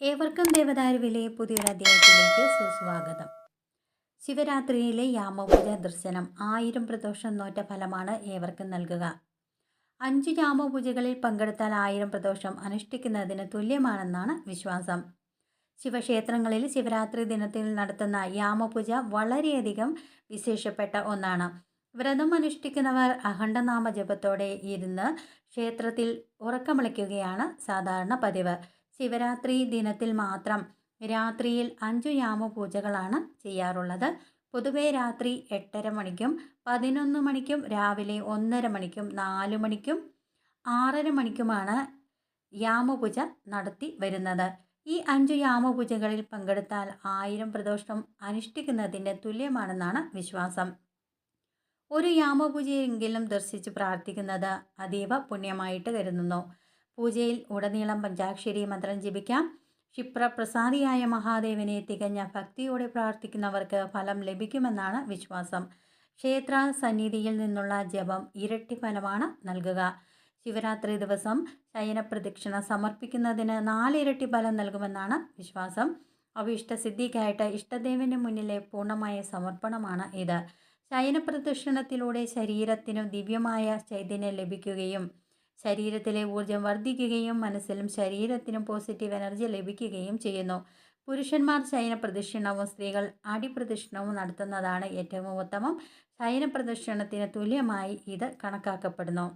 ഏവർക്കും ദേവദാരുവിലെ പുതിയൊരു അധ്യായത്തിലേക്ക് സുസ്വാഗതം. ശിവരാത്രിയിലെ യാമപൂജ ദർശനം ആയിരം പ്രദോഷം നോറ്റ ഫലമാണ് ഏവർക്കും നൽകുക. അഞ്ചു യാമപൂജകളിൽ പങ്കെടുത്താൽ ആയിരം പ്രദോഷം അനുഷ്ഠിക്കുന്നതിന് തുല്യമാണെന്നാണ് വിശ്വാസം. ശിവക്ഷേത്രങ്ങളിൽ ശിവരാത്രി ദിനത്തിൽ നടത്തുന്ന യാമപൂജ വളരെയധികം വിശേഷപ്പെട്ട ഒന്നാണ്. വ്രതം അനുഷ്ഠിക്കുന്നവർ അഖണ്ഡനാമ ജപത്തോടെ ഇരുന്ന് ക്ഷേത്രത്തിൽ ഉറക്കമിളയ്ക്കുകയാണ് സാധാരണ പതിവ്. ശിവരാത്രി ദിനത്തിൽ മാത്രം രാത്രിയിൽ അഞ്ചു യാമപൂജകളാണ് ചെയ്യാറുള്ളത്. പൊതുവേ രാത്രി എട്ടര മണിക്കും പതിനൊന്ന് മണിക്കും രാവിലെ ഒന്നര മണിക്കും നാല് മണിക്കും ആറര മണിക്കുമാണ് യാമപൂജ നടത്തി വരുന്നത്. ഈ അഞ്ചു യാമപൂജകളിൽ പങ്കെടുത്താൽ ആയിരം പ്രദോഷം അനുഷ്ഠിക്കുന്നതിന്റെ തുല്യമാണെന്നാണ് വിശ്വാസം. ഒരു യാമപൂജയെങ്കിലും ദർശിച്ച് പ്രാർത്ഥിക്കുന്നത് അതീവ പുണ്യമായിട്ട് കരുതുന്നു. പൂജയിൽ ഉടനീളം പഞ്ചാക്ഷരി മന്ത്രം ജപിക്കാം. ക്ഷിപ്രപ്രസാദിയായ മഹാദേവനെ തികഞ്ഞ ഭക്തിയോടെ പ്രാർത്ഥിക്കുന്നവർക്ക് ഫലം ലഭിക്കുമെന്നാണ് വിശ്വാസം. ക്ഷേത്ര സന്നിധിയിൽ നിന്നുള്ള ജപം ഇരട്ടി ഫലമാണ് നൽകുക. ശിവരാത്രി ദിവസം ശയനപ്രദക്ഷിണ സമർപ്പിക്കുന്നതിന് നാലിരട്ടി ഫലം നൽകുമെന്നാണ് വിശ്വാസം. അവിഷ്ടസിദ്ധിക്കായിട്ട് ഇഷ്ടദേവന് മുന്നിലെ പൂർണമായ സമർപ്പണമാണ് ഇത്. ശയനപ്രദക്ഷിണത്തിലൂടെ ശരീരത്തിനു ദിവ്യമായ ചൈതന്യം ലഭിക്കുകയും ശരീരത്തിലെ ഊർജം വർദ്ധിക്കുകയും മനസ്സിലും ശരീരത്തിനും പോസിറ്റീവ് എനർജി ലഭിക്കുകയും ചെയ്യുന്നു. പുരുഷന്മാർ ശയന പ്രദക്ഷിണവും സ്ത്രീകൾ അടിപ്രദക്ഷിണവും നടത്തുന്നതാണ് ഏറ്റവും ഉത്തമം. ശയന പ്രദക്ഷിണത്തിന് തുല്യമായി ഇത് കണക്കാക്കപ്പെടുന്നു.